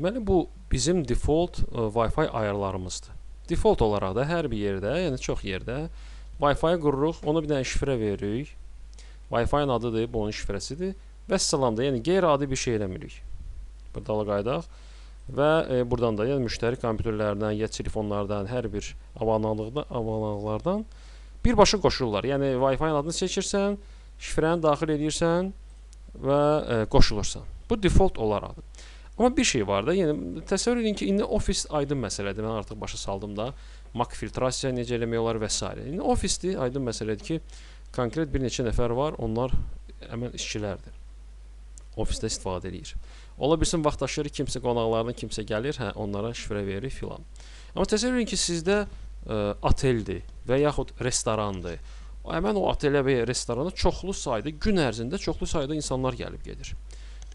Deməli bu bizim default ə, Wi-Fi ayarlarımızdır. Default olaraq da hər bir yerdə, yəni çox yerdə Wi-Fi qururuq, ona bir dənə şifrə veririk. Wi-Fi-ın adıdır, bu onun şifrəsidir. Və salam da, yəni qeyri-adi bir şey eləmirik. Burada ala qaydaq və e, buradan da yəni müştəri kompüterlərindən ya telefonlardan hər bir abunəlıqdan abunəlıqlardan birbaşa qoşulurlar. Yəni Wi-Fi-ın adını seçirsən, şifrəni daxil edirsən və e, qoşulursan. Bu default olaraqdır. Amma bir şey var da, yəni təsəvvür edin ki, indi Office aydın məsələdir. Mən artıq başa saldım da, MAC filtrasiya necə eləmək olar və s. İndi Office-dir, aydın məsələdir ki, konkret bir neçə nəfər var, onlar həmən işçilərdir. Ofisdə istifadə edir. Ola bilsin vaxtaşırı kimsə qonaqlardan kimsə gəlir, hə, onlara şifrə verir filan. Amma təsəvvür edin ki, sizdə ə, oteldir və yaxud restorandır. Həmin o otelə və restorana çoxlu sayda gün ərzində çoxlu sayda insanlar gəlib gedir.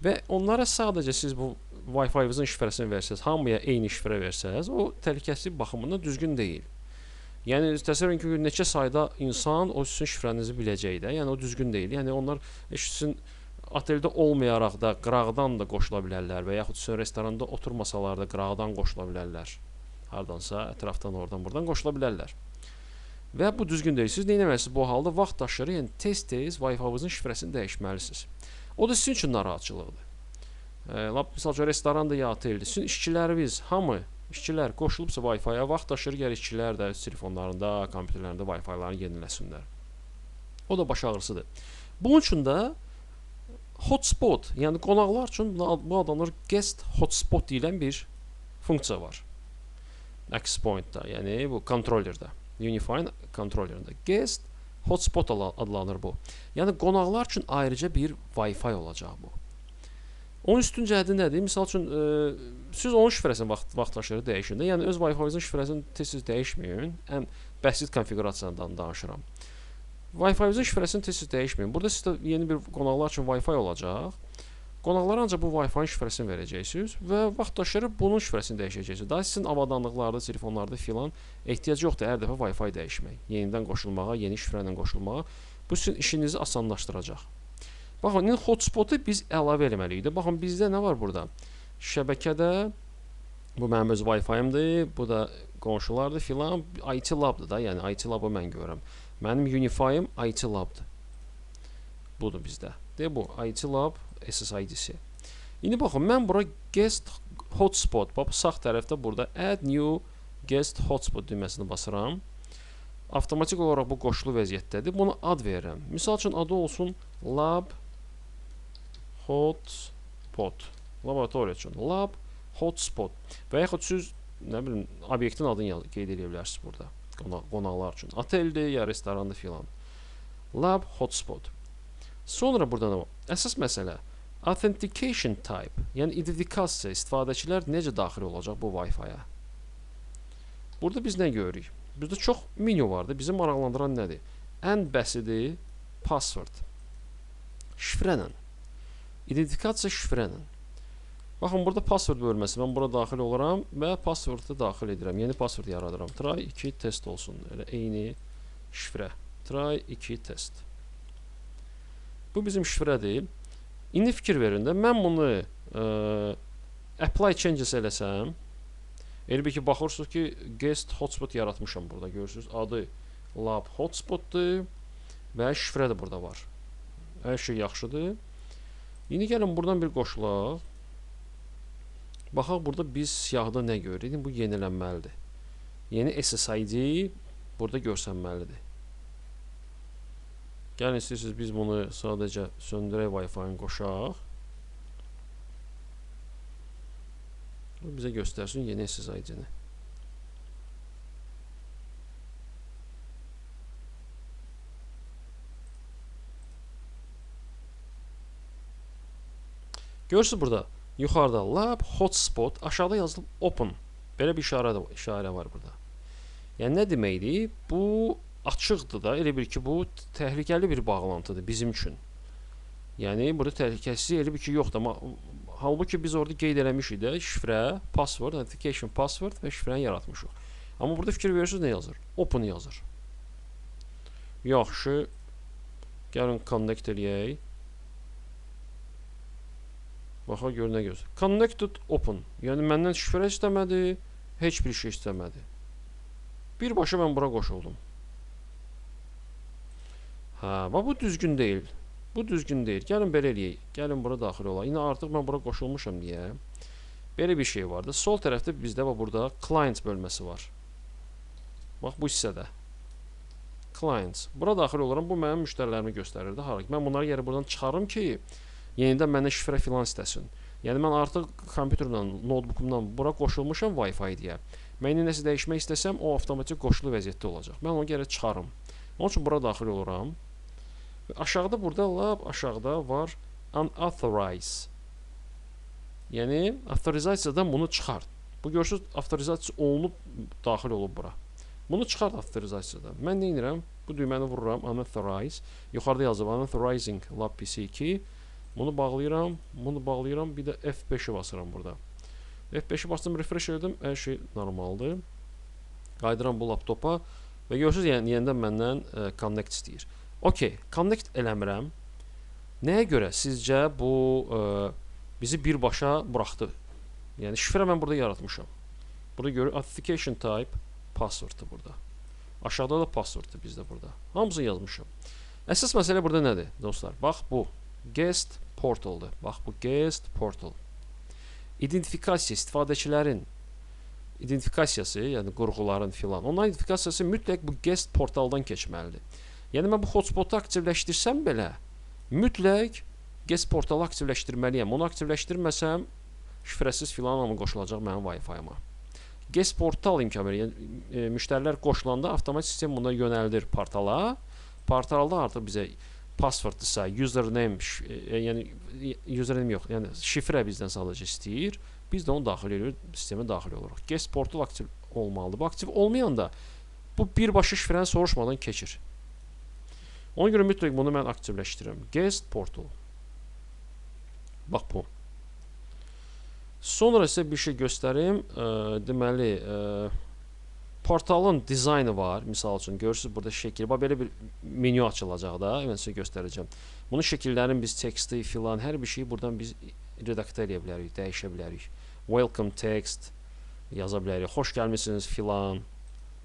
Və onlara sadəcə siz bu Wi-Fi-ınızın şifrəsini versəz, hamıya eyni şifrə versəz, o təhlükəsizlik baxımından düzgün deyil. Yəni təsəvvür edin ki, neçə sayda insan o sizin şifrənizi biləcək də. Yəni o düzgün deyil. Yəni onlar sizin oteldə olmayaraq da qırağdan da qoşula bilərlər və yaxud sizin restoranda oturmasalar da qırağdan qoşula bilərlər. Hardansa ətrafdan oradan buradan qoşula bilərlər. Və bu düzgün deyil. Siz nə etməlisiniz bu halda? Vaxt daşırı, yəni tez-tez Wi-Fi-ınızın şifrəsini dəyişməlisiniz. O da sizin üçün narahatçılıqdır. E, lap misal üçün restoranda ya oteldir. Sizin işçiləriniz hamı işçilər qoşulubsa Wi-Fi-ya vaxt daşır gəlir işçilər də telefonlarında, kompüterlərində Wi-Fi-ları yeniləsinlər. O da baş ağrısıdır. Bunun üçün də hotspot, yəni qonaqlar üçün bu adlanır guest hotspot deyilən bir funksiya var. Access point-da, yəni bu kontrollerdə, Unify-ın kontrollerində guest hotspot adlanır bu. Yəni qonaqlar üçün ayrıca bir Wi-Fi olacaq bu. Onun üstün cəhəti nədir? Məsəl üçün ə, siz onun şifrəsini vaxt vaxtaşırı dəyişin də. Yəni öz Wi-Fi-nızın şifrəsini tez-tez dəyişməyin. Ən bəsit konfiqurasiyadan danışıram. Wi-Fi-nızın şifrəsini tez-tez dəyişməyin. Burada sizdə yeni bir qonaqlar üçün Wi-Fi olacaq. Qonaqlara ancaq bu Wi-Fi-nin şifrəsini verəcəksiniz və vaxtaşırı bunun şifrəsini dəyişəcəksiniz. Daha sizin avadanlıqlarda, telefonlarda filan ehtiyac yoxdur hər dəfə Wi-Fi dəyişmək. Yenidən qoşulmağa, yeni şifrə ilə qoşulmağa. Bu sizin işinizi asanlaşdıracaq. Baxın, indi hotspotu biz əlavə etməliyik də. Baxın, bizdə nə var burada? Şəbəkədə bu mənim öz Wi-Fi-imdir, bu da qonşulardır filan. IT Lab-dır da, yəni IT Lab-ı mən görürəm. Mənim Unify-im IT Lab-dır. Budur bizdə. De bu IT Lab SSID-si. İndi baxın, mən bura guest hotspot, bax sağ tərəfdə burada add new guest hotspot düyməsini basıram. Avtomatik olaraq bu qoşulu vəziyyətdədir. Buna ad verirəm. Misal üçün adı olsun lab hotspot. Laboratoriya üçün lab hotspot. Və yaxud siz nə bilim obyektin adını qeyd edə bilərsiniz burada. Qonaq qonaqlar üçün. Oteldir ya restorandır filan. Lab hotspot. Sonra burada nə var? Əsas məsələ authentication type, yəni identifikasiya istifadəçilər necə daxil olacaq bu Wi-Fi-yə? Burada biz nə görürük? Bizdə çox menyu vardı. Bizi maraqlandıran nədir? Ən bəsidi password. Şifrə ilə. İdentifikasiya şifrə ilə. Baxın, burada password bölməsi. Mən bura daxil oluram və passwordu daxil edirəm. Yeni password yaradıram. Try 2 test olsun. Elə eyni şifrə. Try 2 test. Bu bizim şifrədir. İndi fikir verin də, mən bunu ə, apply changes eləsəm, elə bir ki, baxırsınız ki, guest hotspot yaratmışam burada, görürsünüz. Adı lab hotspotdur və şifrə də burada var. Hər şey yaxşıdır. İndi gəlin buradan bir qoşulaq. Baxaq burada biz siyahıda nə görürük? Bu yenilənməlidir. Yeni SSID burada görsənməlidir. Gəlin istəyirsiniz biz bunu sadəcə söndürək Wi-Fi-ni qoşaq. Bizə göstərsin yeni SSID-ni. Görürsünüz burada yuxarıda lab hotspot, aşağıda yazılıb open. Belə bir işarə də işarə var burada. Yəni nə deməkdir? Bu açıqdır da, elə bil ki, bu təhlükəli bir bağlantıdır bizim üçün. Yəni burada təhlükəsizlik elə bil ki, yoxdur, amma halbuki biz orada qeyd eləmişik də şifrə, password, authentication password və şifrəni yaratmışıq. Amma burada fikir verirsiniz nə yazır? Open yazır. Yaxşı. Gəlin connect eləyək. Baxa gör nə göz. Connected open. Yəni məndən şifrə istəmədi, heç bir şey istəmədi. Birbaşa mən bura qoşuldum. Hə, bax bu düzgün deyil. Bu düzgün deyil. Gəlin belə eləyək. Gəlin bura daxil olaq. İndi artıq mən bura qoşulmuşam deyə. Belə bir şey vardı. Sol tərəfdə bizdə bax burada client bölməsi var. Bax bu hissədə. Clients. Bura daxil oluram. Bu mənim müştərilərimi göstərirdi. Hara mən bunları geri buradan çıxarım ki, yenidən məndən şifrə filan istəsin. Yəni mən artıq kompüterlə, notebookumdan bura qoşulmuşam Wi-Fi deyə. Mən indi nəsə dəyişmək istəsəm, o avtomatik qoşulu vəziyyətdə olacaq. Mən onu geri çıxarım. Onun üçün bura daxil oluram. Və aşağıda burada lap aşağıda var unauthorized. Yəni avtorizasiyadan bunu çıxart. Bu görürsüz avtorizasiya olunub daxil olub bura. Bunu çıxart avtorizasiyadan. Mən nə edirəm? Bu düyməni vururam unauthorize. Yuxarıda yazıb unauthorizing lab PC2. Bunu bağlayıram, bunu bağlayıram, bir də F5-i basıram burada. F5-i bastım, refresh elədim, hər şey normaldır. Qayıdıram bu laptopa və görürsüz, yəni yenidən məndən ə, connect istəyir. Okay, connect eləmirəm. Nəyə görə sizcə bu ə, bizi birbaşa buraxdı? Yəni şifrə mən burada yaratmışam. Burada görür authentication type passworddur burada. Aşağıda da passworddur bizdə burada. Hamısını yazmışam. Əsas məsələ burada nədir, dostlar? Bax bu guest portaldır. Bax bu guest portal. İdentifikasiya istifadəçilərin identifikasiyası, yəni qurğuların filan. Onların identifikasiyası mütləq bu guest portaldan keçməlidir. Yəni mən bu hotspotu aktivləşdirsəm belə, mütləq guest portalı aktivləşdirməliyəm. Onu aktivləşdirməsəm şifrəsiz filan amma qoşulacaq mənim Wi-Fi-ma. Guest portal imkan verir. Yəni e, müştərilər qoşulanda avtomatik sistem buna yönəldir portala. Portalda artıq bizə passworddırsa, username, e, yəni username yox, yəni şifrə bizdən sadəcə istəyir. Biz də onu daxil edirik, sistemə daxil oluruq. Guest portal aktiv olmalıdır. Bu aktiv olmayanda bu birbaşa şifrəni soruşmadan keçir. Ona görə mütləq bunu mən aktivləşdirirəm. Guest portal. Bax bu. Sonra sizə bir şey göstərim. E, deməli, e, portalın dizaynı var. Misal üçün görürsüz burada şəkil. Bax belə bir menyu açılacaq da. Mən sizə göstərəcəm. Bunun şəkillərini biz teksti filan hər bir şeyi buradan biz redaktə edə bilərik, dəyişə bilərik. Welcome text yaza bilərik. Xoş gəlmisiniz filan.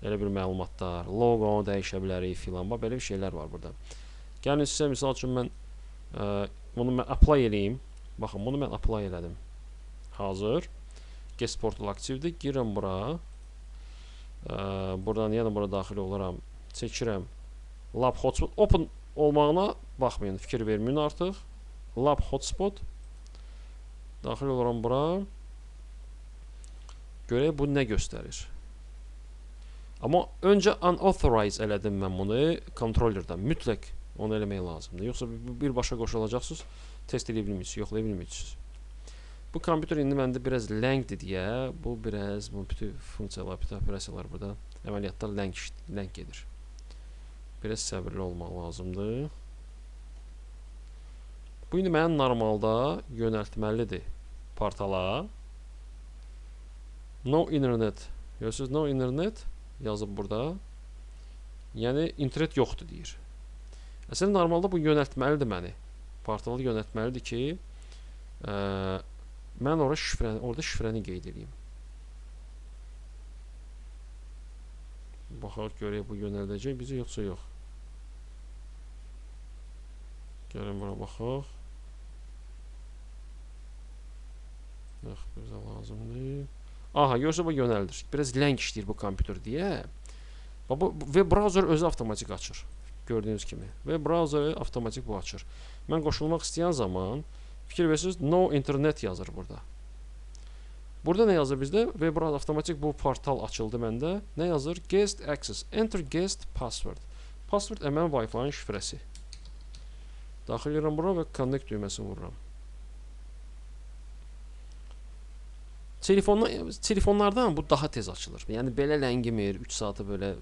Elə bir məlumatlar, loqonu dəyişə bilərik filan. Bax belə bir şeylər var burada. Gəlin sizə misal üçün mən ə, bunu mən apply eləyim. Baxın, bunu mən apply elədim. Hazır. Guest portal aktivdir. Girirəm bura. Buradan yenə bura daxil oluram. Çəkirəm. Lab hotspot open olmağına baxmayın, fikir verməyin artıq. Lab hotspot Daxil oluram bura. Görək bu nə göstərir. Amma öncə unauthorized elədim mən bunu controllerdən. Mütləq onu eləmək lazımdır. Yoxsa birbaşa qoşulacaqsınız, test edə bilmirsiniz, yoxlaya bilmirsiniz. Bu kompüter indi məndə biraz ləngdir deyə, bu biraz bu bütün funksiyalar, bütün operasiyalar burada əməliyyatda ləng, ləng gedir. Biraz səbirli olmaq lazımdır. Bu indi mənim normalda yönəltməlidir portala. No internet. Görürsüz, no internet yazıb burada. Yəni internet yoxdur deyir. Əslində normalda bu yönəltməlidir məni. Portalı yönəltməlidir ki, ə, mən ora şifrəni, orada şifrəni qeyd edeyim. Baxaq görək bu yönəldəcək bizi yoxsa yox. Gəlin bura baxaq. Yox, bizə lazımdır. Aha, görsə bu yönəldir. Biraz ləng işləyir bu kompüter deyə. Bu web browser özü avtomatik açır. Gördüyünüz kimi. Web browseri avtomatik bu açır. Mən qoşulmaq istəyən zaman fikir versiniz no internet yazır burada. Burada nə yazır bizdə? Web browser avtomatik bu portal açıldı məndə. Nə yazır? Guest access. Enter guest password. Password əmən Wi-Fi-nin şifrəsi. Daxil edirəm bura və connect düyməsini vururam. Telefonla telefonlardan bu daha tez açılır. Yəni belə ləngimir, 3 saata belə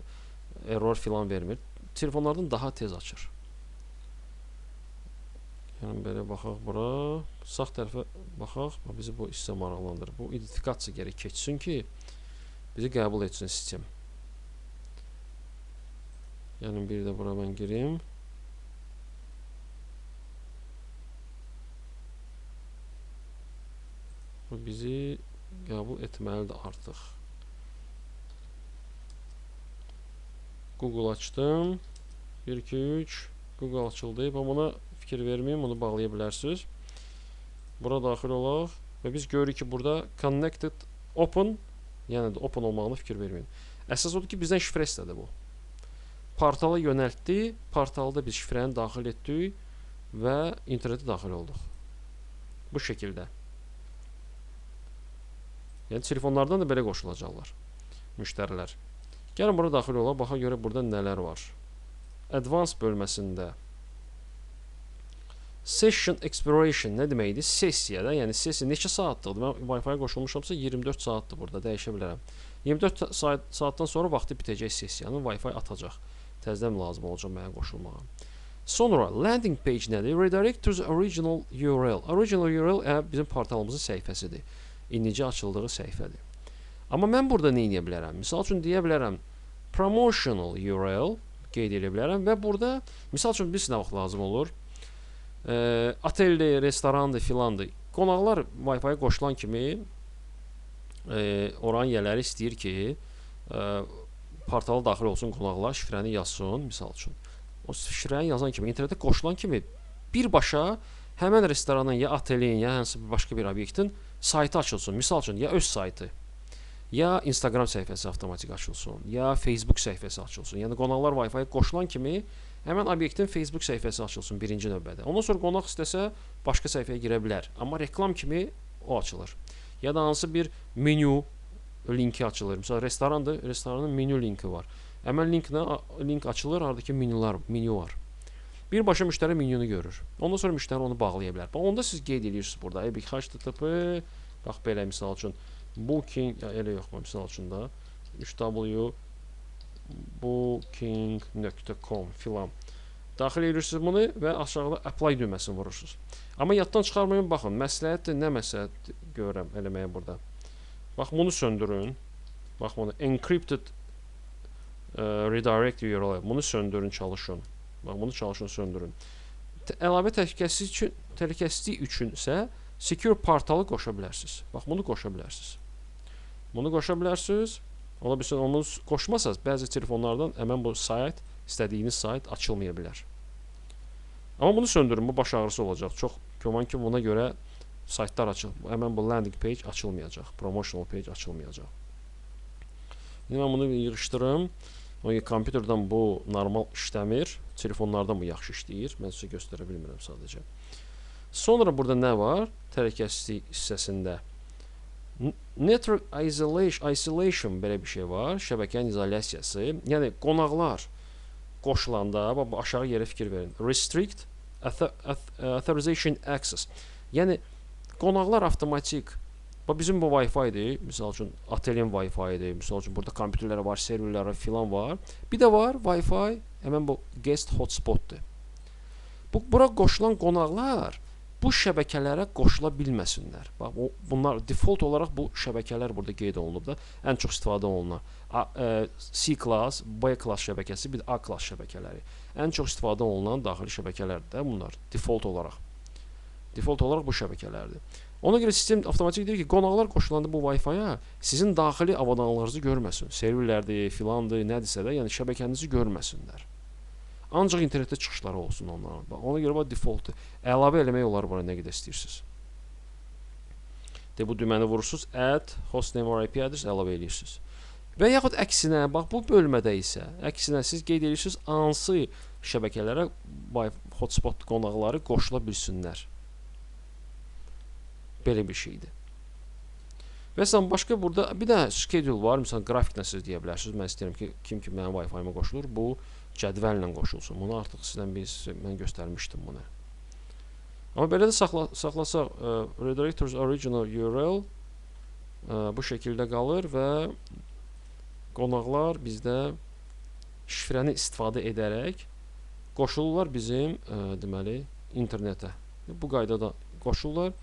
error filan vermir. Telefonlardan daha tez açır. Yəni belə baxaq bura. Sağ tərəfə baxaq. Bizi bu hissə maraqlandırır. Bu identifikasiya gərək keçsin ki, bizi qəbul etsin sistem. Yəni bir də bura mən girim. Bu bizi qəbul etməlidir artıq. Google açdım. 1 2 3 Google açıldı. Və buna fikir verməyin, bunu bağlaya bilərsiniz. Bura daxil olaq və biz görürük ki, burada connected open, yəni də open olmağına fikir verməyin. Əsas odur ki, bizdən şifrə istədi bu. Portala yönəltdi, portalda biz şifrəni daxil etdik və internetə daxil olduq. Bu şəkildə. Yəni telefonlardan da belə qoşulacaqlar müştərilər. Gəlin bura daxil olaq, baxa görə burada nələr var. Advanced bölməsində Session expiration nə deməkdir? Sessiyada, yəni sessiya neçə saatlıqdır? Mən Wi-Fi-yə qoşulmuşamsa 24 saatdır burada, dəyişə bilərəm. 24 ta- saat saatdan sonra vaxtı bitəcək sessiyanın Wi-Fi atacaq. Təzədən lazım olacaq mənə qoşulmağa. Sonra landing page nədir? Redirect to the original URL. Original URL ə, bizim portalımızın səhifəsidir. İndicə açıldığı səhifədir. Amma mən burada nə edə bilərəm? Məsəl üçün deyə bilərəm promotional URL qeyd edə bilərəm və burada misal üçün nə vaxt lazım olur? E, oteldir, restorandır, filandır. Qonaqlar Wi-Fi qoşulan kimi e, oranın yiyələri istəyir ki, e, portala daxil olsun qonaqlar, şifrəni yazsın, misal üçün. O şifrəni yazan kimi, internetə qoşulan kimi birbaşa həmin restoranın ya otelin, ya hansı bir başqa bir obyektin saytı açılsın. Misal üçün ya öz saytı, ya Instagram səhifəsi avtomatik açılsın, ya Facebook səhifəsi açılsın. Yəni qonaqlar Wi-Fi qoşulan kimi həmin obyektin Facebook səhifəsi açılsın birinci növbədə. Ondan sonra qonaq istəsə başqa səhifəyə girə bilər, amma reklam kimi o açılır. Ya da hansı bir menyu linki açılır. Məsələn, restorandır, restoranın menyu linki var. Həmin linklə link açılır, oradakı menyular, menyu var. Birbaşa müştəri menyunu görür. Ondan sonra müştəri onu bağlaya bilər. Bax onda siz qeyd edirsiniz burada. Ebik HTTP bax belə misal üçün booking ya elə yox, misal üçün da 3w booking.com filan. Daxil edirsiniz bunu və aşağıda apply düyməsini vurursunuz. Amma yaddan çıxarmayın, baxın, məsləhətdir, nə məsləhət görürəm eləməyə burada. Bax bunu söndürün. Bax bunu encrypted e, redirect URL. Bunu söndürün, çalışın. Bax bunu çalışın, söndürün. Əlavə təhlükəsizlik üçün, təhlükəsizlik üçün isə secure portalı qoşa bilərsiniz. Bax bunu qoşa bilərsiniz. Bunu qoşa bilərsiniz. Ola bilsin onu qoşmasanız bəzi telefonlardan həmin bu sayt, istədiyiniz sayt açılmaya bilər. Amma bunu söndürün, bu baş ağrısı olacaq. Çox güman ki, buna görə saytlar açıl. Həmin bu landing page açılmayacaq. Promotional page açılmayacaq. İndi mən bunu yığışdırım. O kompüterdən bu normal işləmir. Telefonlardan bu yaxşı işləyir. Mən sizə göstərə bilmirəm sadəcə. Sonra burada nə var? Təhlükəsizlik hissəsində Network isolation, isolation belə bir şey var. Şəbəkənin izolyasiyası. Yəni qonaqlar qoşulanda bax aşağı yerə fikir verin. Restrict auth- authorization access. Yəni qonaqlar avtomatik bax bizim bu Wi-Fi-dir. Məsəl üçün otelin Wi-Fi-dir. Məsəl üçün burada kompüterlər var, serverlər filan var. Bir də var Wi-Fi, həmin bu guest hotspotdur. Bu bura qoşulan qonaqlar bu şəbəkələrə qoşula bilməsinlər. Bax o bunlar default olaraq bu şəbəkələr burada qeyd olunub da ən çox istifadə olunan A, e, C class, B class şəbəkəsi, bir də A class şəbəkələri. Ən çox istifadə olunan daxili şəbəkələrdir də bunlar default olaraq. Default olaraq bu şəbəkələrdir. Ona görə sistem avtomatik deyir ki, qonaqlar qoşulanda bu Wi-Fi-ya sizin daxili avadanlarınızı görməsin. Serverlərdir, filandır, nədirsə də, yəni şəbəkənizi görməsinlər. Ancaq internetdə çıxışları olsun onların. Bax, ona görə bax defaultdur. Əlavə eləmək olar bura nə qədər istəyirsiniz. De bu düyməni vurursunuz, add hostname or IP address əlavə edirsiniz. Və yaxud əksinə, bax bu bölmədə isə əksinə siz qeyd edirsiniz hansı şəbəkələrə hotspot qonaqları qoşula bilsinlər. Belə bir şeydir. Və sən başqa burada bir də schedule var. Məsələn, qrafiklə siz deyə bilərsiniz. Mən istəyirəm ki, kim ki mənim Wi-Fi-ma qoşulur, bu cədvəllə qoşulsun. Bunu artıq sizdən biz mən göstərmişdim bunu. Amma belə də saxla, saxlasaq, ə, redirectors original URL ə, bu şəkildə qalır və qonaqlar bizdə şifrəni istifadə edərək qoşulurlar bizim ə, deməli internetə. Bu qaydada qoşulurlar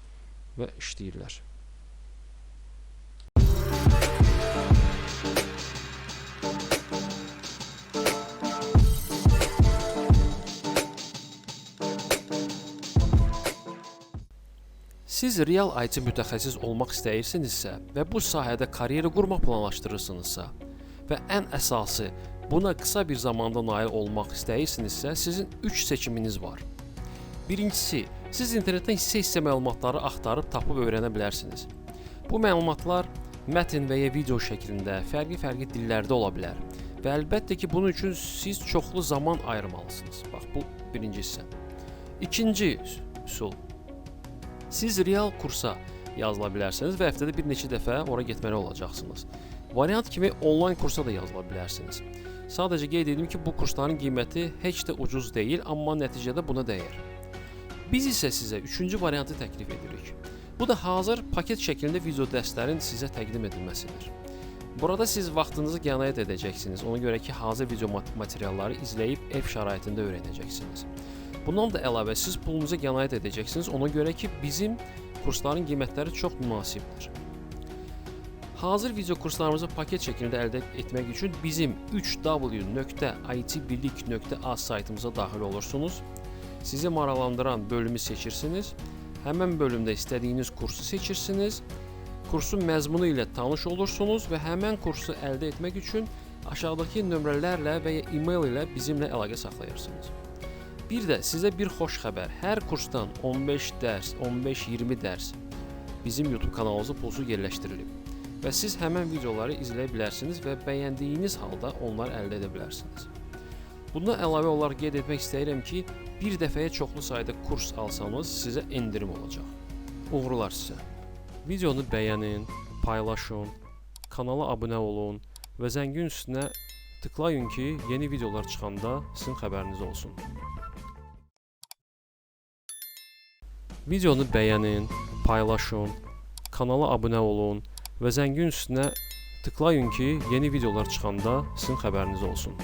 və işləyirlər. Siz real IT mütəxəssis olmaq istəyirsinizsə və bu sahədə karyera qurmaq planlaşdırırsınızsa və ən əsası buna qısa bir zamanda nail olmaq istəyirsinizsə, sizin 3 seçiminiz var. Birincisi, siz internetdən hissə-hissə məlumatları axtarıb tapıb öyrənə bilərsiniz. Bu məlumatlar mətn və ya video şəklində, fərqli-fərqli dillərdə ola bilər. Və əlbəttə ki, bunun üçün siz çoxlu zaman ayırmalısınız. Bax, bu birinci hissə. İkinci üsul. Siz real kursa yazıla bilərsiniz və həftədə bir neçə dəfə ora getməli olacaqsınız. Variant kimi onlayn kursa da yazıla bilərsiniz. Sadəcə qeyd edim ki, bu kursların qiyməti heç də ucuz deyil, amma nəticədə buna dəyər. Biz isə sizə üçüncü variantı təklif edirik. Bu da hazır paket şəklində video dərslərin sizə təqdim edilməsidir. Burada siz vaxtınızı qənaət edəcəksiniz. Ona görə ki, hazır video mat- materialları izləyib ev şəraitində öyrənəcəksiniz. Bundan da əlavə siz pulunuza qənaət edəcəksiniz. Ona görə ki, bizim kursların qiymətləri çox münasibdir. Hazır video kurslarımızı paket şəklində əldə etmək üçün bizim 3w.itbirlik.az saytımıza daxil olursunuz. Sizi maraqlandıran bölümü seçirsiniz. Həmin bölümdə istədiyiniz kursu seçirsiniz. Kursun məzmunu ilə tanış olursunuz və həmin kursu əldə etmək üçün aşağıdakı nömrələrlə və ya e-mail ilə bizimlə əlaqə saxlayırsınız. Bir də sizə bir xoş xəbər. Hər kursdan 15 dərs, 15-20 dərs bizim YouTube kanalımıza pulsuz yerləşdirilib və siz həmin videoları izləyə bilərsiniz və bəyəndiyiniz halda onları əldə edə bilərsiniz. Bundan əlavə olaraq qeyd etmək istəyirəm ki, bir dəfəyə çoxlu sayda kurs alsanız sizə endirim olacaq. Uğurlar sizə. Videonu bəyənin, paylaşın, kanala abunə olun və zəngin üstünə tıklayın ki, yeni videolar çıxanda sizin xəbəriniz olsun. Videonu bəyənin, paylaşın, kanala abunə olun və zəngin üstünə tıklayın ki, yeni videolar çıxanda sizin xəbəriniz olsun.